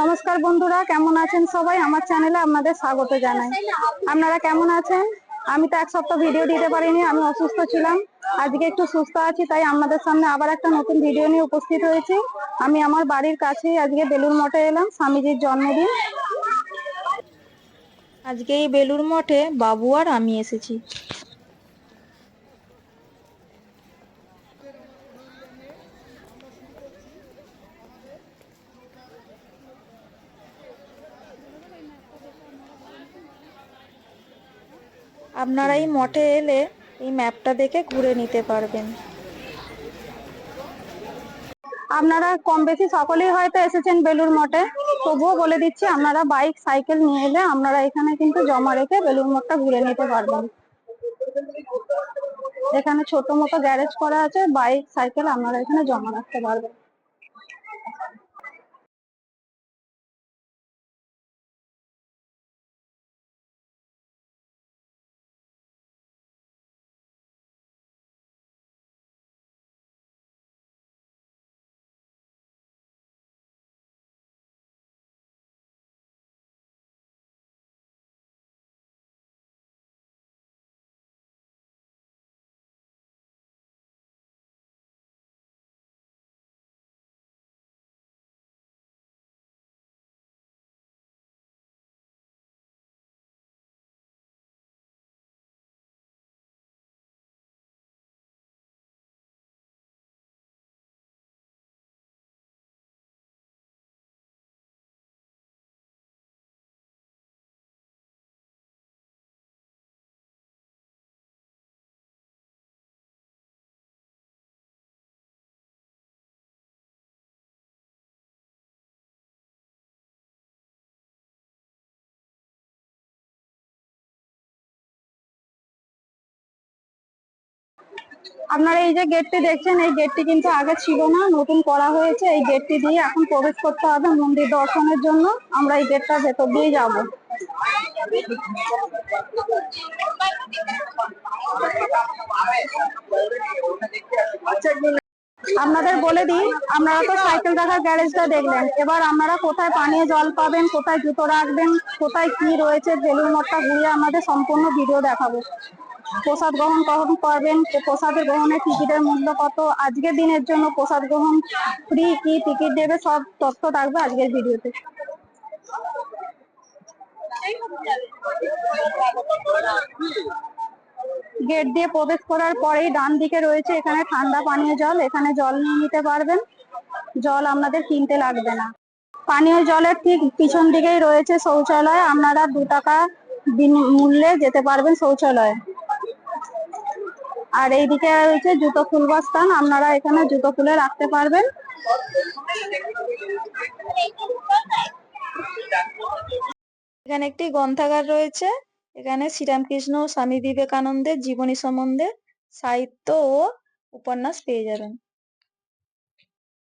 নমস্কার বন্ধুরা, কেমন আছেন সবাই? আমার চ্যানেলে আপনাদের স্বাগত জানাই। আপনারা কেমন আছেন? আমি তো এক সপ্তাহ ভিডিও দিতে পারিনি, আমি অসুস্থ ছিলাম। আজকে একটু সুস্থ আছি, তাই আপনাদের সামনে আবার একটা নতুন ভিডিও নিয়ে উপস্থিত হয়েছি। আমি আমার বাড়ির কাছেই আজকে বেলুর মঠে এলাম, স্বামীজির জন্মদিন। আজকে এই বেলুর মঠে বাবু আর আমি এসেছি। আপনারা এই মঠে এলে এই ম্যাপটা দেখে ঘুরে নিতে পারবেন। আপনারা কম বেশি সকলেই হয়তো এসেছেন বেলুর মঠে। তবুও বলে দিচ্ছি, আপনারা বাইক, সাইকেল নিয়ে এলে আপনারা এখানে কিন্তু জমা রেখে বেলুর মঠটা ঘুরে নিতে পারবেন। এখানে ছোট মতো গ্যারেজ করা আছে, বাইক, সাইকেল আপনারা এখানে জমা রাখতে পারবেন। আপনারা এই যে গেটটি দেখছেন, এই গেটটি কিন্তু আগে ছিল না, নতুন করা হয়েছে। এই গেটটি দিয়ে এখন প্রবেশ করতে হবে মন্দির দর্শনের জন্য। আমরা এই গেটটা ভেতর দিয়ে যাব। আপনাদের বলে দিই, আপনারা তো সাইকেল রাখার গ্যারেজটা দেখলেন। এবার আপনারা কোথায় পানীয় জল পাবেন, কোথায় জুতো রাখবেন, কোথায় কি রয়েছে বেলুর মঠটা ঘুরিয়ে আমাদের সম্পূর্ণ ভিডিও দেখাবো। প্রসাদ গ্রহণ কখন করবেন। প্রসাদের গ্রহণের টিকিটের মূল্য কত? আজকের দিনের জন্য প্রসাদ গ্রহণ ফ্রি কি টিকিট দেবে? সব তথ্য থাকবে আজকের ভিডিওতে। গেট দিয়ে প্রবেশ করার পরেই ডান দিকে রয়েছে এখানে ঠান্ডা পানীয় জল। এখানে জল নিয়ে নিতে পারবেন। জল আপনাদের কিনতে লাগবে না। পানীয় জলের ঠিক পিছন দিকেই রয়েছে শৌচালয়। আপনারা দু টাকা মূল্যে যেতে পারবেন শৌচালয়ে। আর এইদিকে রয়েছে জুতো খুলবার স্থান আপনারা এখানে জুতো খুলে রাখতে পারবেন। এখানে একটি গ্রন্থাগার রয়েছে। এখানে শ্রীরামকৃষ্ণ স্বামী বিবেকানন্দের জীবনী সম্বন্ধে সাহিত্য ও উপন্যাস পেয়ে যাবেন।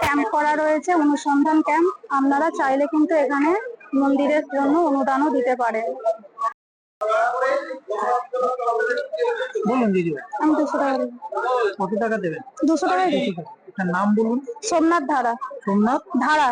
ক্যাম্প করা রয়েছে, অনুসন্ধান ক্যাম্প। আপনারা চাইলে কিন্তু এখানে মন্দিরের জন্য অনুদানও দিতে পারেন। বলুন দিদি আমি দুশো টাকা দেবো। কত টাকা দেবেন? দুশো টাকাই দেবো। আপনার নাম বলুন। সোমনাথ ধারা। সোমনাথ ধারা।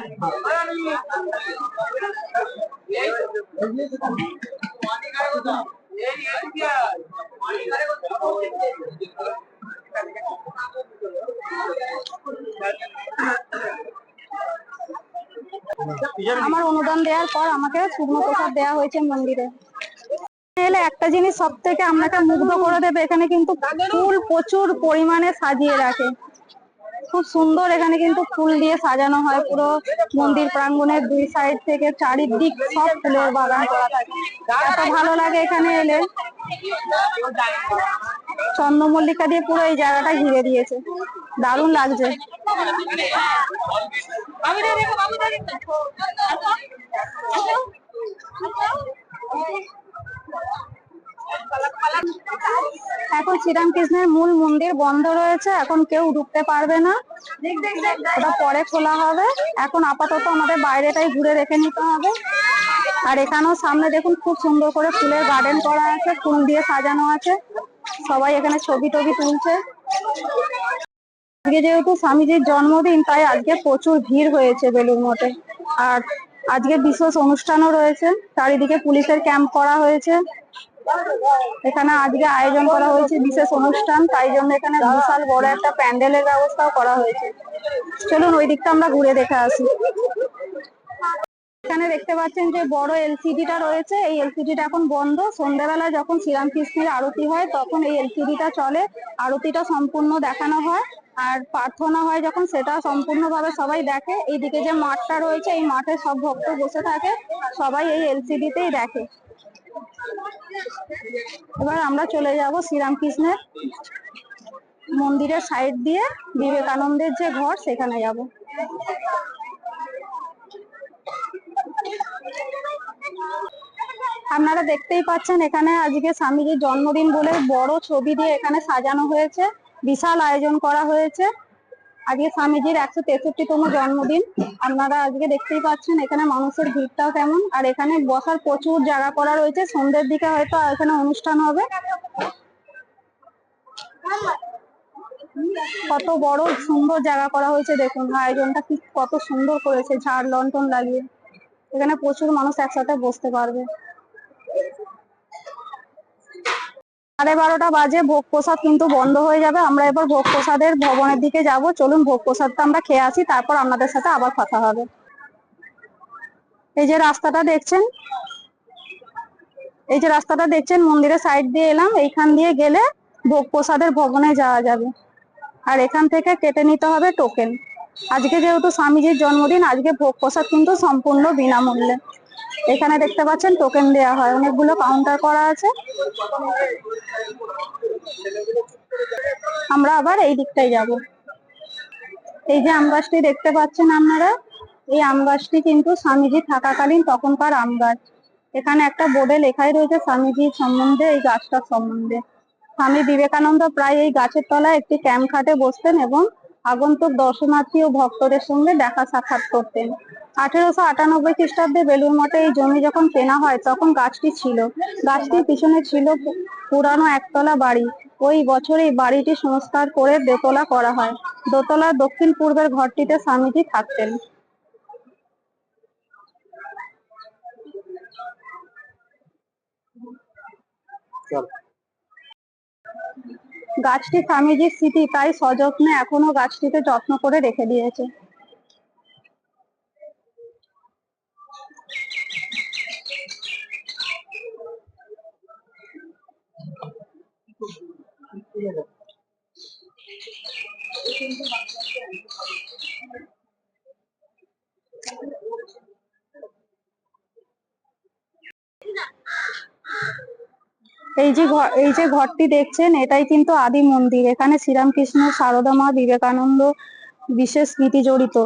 আমার অনুদান দেওয়ার পর আমাকে শুকনো প্রসাদ দেওয়া হয়েছে মন্দিরে। একটা জিনিস সব থেকে আপনাকে মুগ্ধ করে দেবে, এখানে কিন্তু ফুল প্রচুর পরিমাণে সাজিয়ে রাখে। খুব সুন্দর এখানে কিন্তু ফুল দিয়ে সাজানো হয়, পুরো মন্দির প্রাঙ্গণের দুই সাইড থেকে চারিদিক সব ফুলের বাগান করা থাকে। এত ভালো লাগে এখানে এলে। চন্দ্রমল্লিকা দিয়ে পুরো এই জায়গাটা ঘিরে দিয়েছে। দারুণ লাগছে। এখন শ্রীরামকৃষ্ণের মূল মন্দির বন্ধ রয়েছে, এখন কেউ ঢুকতে পারবে না। ওটা পরে খোলা হবে। এখন আপাতত আমাদের বাইরেটাই ঘুরে রেখে নিতে হবে। আর এখানেও সামনে দেখুন, খুব সুন্দর করে ফুলের গার্ডেন করা আছে, ফুল দিয়ে সাজানো আছে। সবাই এখানে ছবি টবি তুলছে। আজকে যেহেতু স্বামীজির জন্মদিন, তাই আজকে প্রচুর ভিড় হয়েছে বেলুর মঠে। আর আজকে বিশেষ অনুষ্ঠানও রয়েছে। চারিদিকে পুলিশের ক্যাম্প করা হয়েছে। এখানে আজকে আয়োজন করা হয়েছে, বিশেষ অনুষ্ঠান। তাই জন্য এখানে বিশাল বড় একটা প্যান্ডেলের ব্যবস্থাও করা হয়েছে। চলুন ওই দিকটা আমরা ঘুরে দেখে আসি। এখানে দেখতে পাচ্ছেন যে বড় এলসিডিটা রয়েছে। এই এলসিডিটা এখন বন্ধ। সন্ধ্যাবেলা যখন শ্রীরামকৃষ্ণের আরতি হয়, তখন এই এলসিডিটা চলে। আরতিটা সম্পূর্ণ দেখানো হয়। আর প্রার্থনা হয় যখন, সেটা সম্পূর্ণভাবে সবাই দেখে। এইদিকে যে মাঠটা রয়েছে, এই মাঠে সব ভক্ত বসে থাকে। সবাই এই এলসিডিতেই দেখে। এবার আমরা চলে যাব শ্রীরামকৃষ্ণের মন্দিরের সাইড দিয়ে, বিবেকানন্দের যে ঘর, সেখানে যাব। আপনারা দেখতেই পাচ্ছেন এখানে আজকে স্বামীজির জন্মদিন বলে বড় ছবি দিয়ে এখানে সাজানো হয়েছে। বিশাল আয়োজন করা হয়েছে। আজকে স্বামীজির একশো তেষট্টিতম জন্মদিন। আপনারা আজকে দেখতেই পাচ্ছেন এখানে মানুষের ভিড়টাও কেমন। আর এখানে বসার প্রচুর জায়গা করা রয়েছে। সন্ধ্যের দিকে হয়তো এখানে অনুষ্ঠান হবে। কত বড় সুন্দর জায়গা করা হয়েছে। দেখুন, আয়োজনটা কি কত সুন্দর করেছে। ঝাড় লন্ঠন লাগিয়ে। এখানে প্রচুর মানুষ একসাথে বসতে পারবে। সাড়ে বারোটা বাজে, ভোগ প্রসাদ কিন্তু বন্ধ হয়ে যাবে। আমরা এবার ভোগ প্রসাদের ভবনের দিকে যাব। চলুন ভোগ প্রসাদটা আমরা খেয়ে আসি, তারপর আপনাদের সাথে আবার কথা হবে। এই যে রাস্তাটা দেখছেন? এই যে রাস্তাটা দেখছেন? মন্দিরের সাইড দিয়ে এলাম। এইখান দিয়ে গেলে ভোগ প্রসাদের ভবনে যাওয়া যাবে। আর এখান থেকে কেটে নিতে হবে টোকেন আজকে যেহেতু স্বামীজির জন্মদিন, আজকে ভোগ প্রসাদ কিন্তু সম্পূর্ণ বিনামূল্যে। এখানে দেখতে পাচ্ছেন টোকেন দেওয়া হয়। অনেকগুলো কাউন্টার করা আছে। আমরা আবার এই দিকটাই যাব। এই যে আম গাছটি দেখতে পাচ্ছেন আপনারা, এই আম গাছটি কিন্তু স্বামীজি থাকাকালীন তখনকার আম গাছ। এখানে একটা বোর্ডে লেখাই রয়েছে স্বামীজির সম্বন্ধে, এই গাছটার সম্বন্ধে। স্বামী বিবেকানন্দ প্রায় এই গাছের তলায় একটি ক্যাম্প খাটে বসতেন এবং আগন্তুক দর্শনার্থী ও ভক্তদের সঙ্গে দেখা সাক্ষাৎ করতেন। আঠেরোশো আটানব্বই খ্রিস্টাব্দে বেলুর মঠে এই জমি যখন কেনা হয়, তখন গাছটি ছিল। গাছটির পিছনে ছিল পুরানো একতলা বাড়ি। ওই বছরেই বাড়িটি সংস্কার করে দোতলা করা হয়। দোতলার দক্ষিণ পূর্বের ঘরটিতে স্বামীজি থাকতেন। গাছটি স্বামীজির স্মৃতি তাই সযত্নে এখনও গাছটিকে যত্ন করে রেখে দিয়েছে। এই যে এই যে ঘরটি দেখছেন, এটাই কিন্তু আদি মন্দির। এখানে শ্রীরামকৃষ্ণ, সারদা মা, বিবেকানন্দ বিশেষ স্মৃতি জড়িত।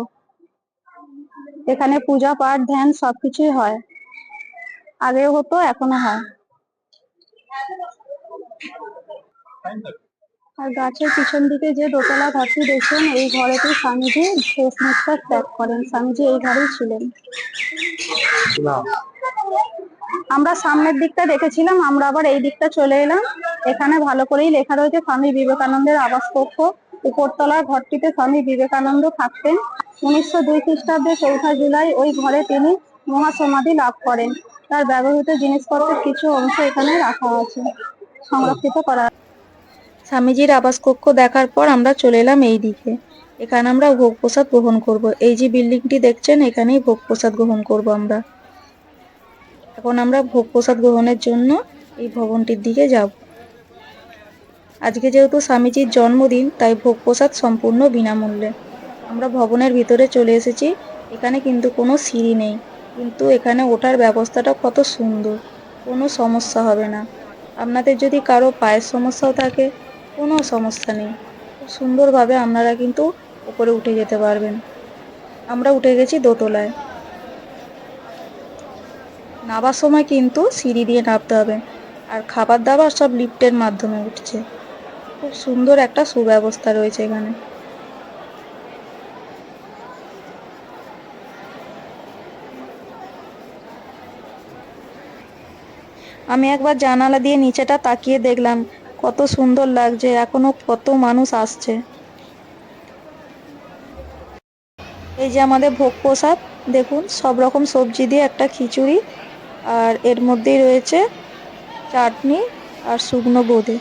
এখানে পূজা, পাঠ, ধ্যান সবকিছুই হয়। আগেও হতো এখনও হয়। আর গাছের পিছন দিকে যে দোতলা ঘরটি দেখছেন, এই ঘরেতে স্বামীজি শেষ নিঃশ্বাস ত্যাগ করেন। স্বামীজি এই ঘরেই ছিলেন। আমরা সামনের দিকটা দেখেছিলাম, আমরা আবার এই দিকটা চলে এলাম। এখানে ভালো করেই লেখা রয়েছে, স্বামী বিবেকানন্দের আবাস কক্ষ উপরতলার ঘরটিতে স্বামী বিবেকানন্দ থাকতেন। উনিশশো দুই খ্রিস্টাব্দে চৌঠা জুলাই ওই ঘরে তিনি মহাসমাধি লাভ করেন। তার ব্যবহৃত জিনিসপত্রের কিছু অংশ এখানে রাখা আছে, সংরক্ষিত করা। স্বামীজির আবাস কক্ষ দেখার পর আমরা চলে এলাম এই দিকে। এখানে আমরা ভোগ প্রসাদ গ্রহণ করব। এই যে বিল্ডিংটি দেখছেন, এখানেই ভোগ প্রসাদ গ্রহণ করব আমরা। এখন আমরা ভোগ প্রসাদ গ্রহণের জন্য এই ভবনটির দিকে যাব। আজকে যেহেতু স্বামীজির জন্মদিন, তাই ভোগ প্রসাদ সম্পূর্ণ বিনামূল্যে। আমরা ভবনের ভিতরে চলে এসেছি, এখানে কিন্তু কোনো সিঁড়ি নেই। কিন্তু এখানে ওঠার ব্যবস্থাটা কত সুন্দর, কোনো সমস্যা হবে না। আপনাদের যদি কারও পায়ের সমস্যাও থাকে, কোনো সমস্যা নেই। খুব সুন্দরভাবে আপনারা কিন্তু উপরে উঠে যেতে পারবেন। আমরা উঠে গেছি দোতলায়। নাবার সময় কিন্তু সিঁড়ি দিয়ে নামতে হবে। আর খাবার দাবার সব লিফটের মাধ্যমে উঠছে। খুব সুন্দর একটা সুব্যবস্থা রয়েছে এখানে। আমি একবার জানালা দিয়ে নিচেটা তাকিয়ে দেখলাম, কত সুন্দর লাগছে, এখনও কত মানুষ আসছে। এই যে আমাদের ভোগ প্রসাদ, দেখুন, সব রকম সবজি দিয়ে একটা খিচুড়ি আর এর মধ্যেই রয়েছে চাটনি আর শুকনো বোঁদে।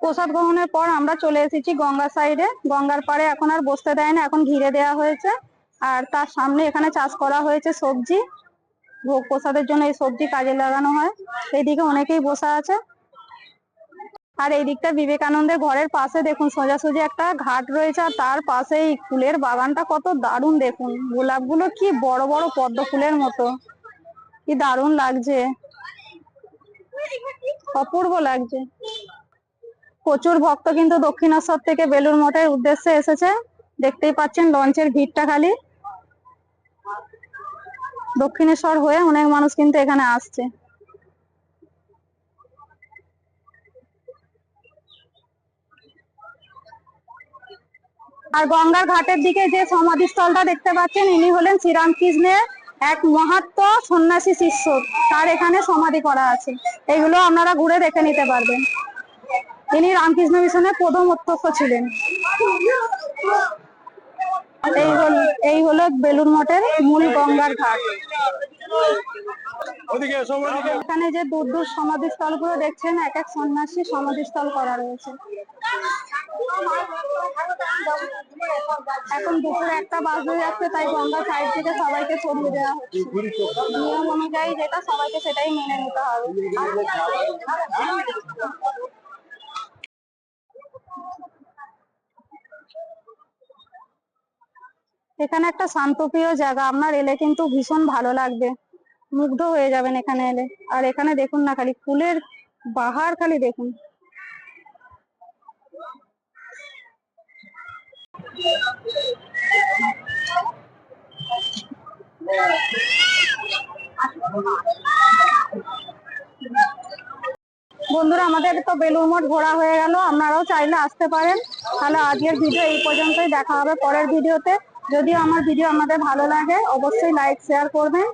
প্রসাদ গ্রহণের পর আমরা চলে এসেছি গঙ্গা সাইডে। গঙ্গার পাড়ে এখন আর বসতে দেয় না এখন ঘিরে দেওয়া হয়েছে। আর তার সামনে এখানে চাষ করা হয়েছে সবজি। ভোগ প্রসাদের জন্য এই সবজি কাজে লাগানো হয়। এইদিকে অনেকেই বসে আছে। আর এই দিকটা বিবেকানন্দের ঘরের পাশে দেখুন, সোজাসুজি একটা ঘাট রয়েছে, আর তার পাশে এই ফুলের বাগানটা কত দারুণ দেখুন। গোলাপগুলো কি বড় বড় পদ্ম ফুলের মতো। কি দারুণ লাগছে। অপূর্ব লাগছে। প্রচুর ভক্ত কিন্তু দক্ষিণেশ্বর থেকে বেলুর মঠের উদ্দেশ্যে এসেছে। দেখতেই পাচ্ছেন, লঞ্চের ভিড়টা খালি। দক্ষিণেশ্বর হয়ে অনেক মানুষ কিন্তু এখানে আসছে। আর গঙ্গার ঘাটের দিকে যে সমাধিস্থলটা দেখতে পাচ্ছেন, ইনি হলেন শ্রীরামকৃষ্ণের এক মহাত্ম সন্ন্যাসী শিষ্য। তার এখানে সমাধি করা আছে। এগুলো আপনারা ঘুরে দেখে নিতে পারবেন। ইনি রামকৃষ্ণ মিশনের প্রথম অধ্যক্ষ ছিলেন। এই হল এই হলো বেলুর মঠের মূল গঙ্গার ঘাট। এখানে যে দূর দূর সমাধিস্থলগুলো দেখছেন এক এক সন্ন্যাসী সমাধিস্থল করা রয়েছে। এখন দুপুরে একটা বাজে যাচ্ছে তাই গঙ্গা সাইড থেকে সবাইকে সরিয়ে দেওয়া হচ্ছে। নিয়ম অনুযায়ী যেটা সবাইকে সেটাই মেনে নিতে হবে। এখানে একটা শান্তপ্রিয় জায়গা, আপনার এলে কিন্তু ভীষণ ভালো লাগবে। মুগ্ধ হয়ে যাবেন এখানে এলে। আর এখানে দেখুন না খালি, ফুলের বাহার খালি দেখুন। বন্ধুরা, আমাদের তো বেলুর মঠ ঘোরা হয়ে গেল। আপনারাও চাইলে আসতে পারেন। তাহলে আজকের ভিডিও এই পর্যন্তই। দেখা হবে পরের ভিডিওতে। যদি আমার ভিডিও আমাদের ভালো লাগে অবশ্যই লাইক শেয়ার করবেন।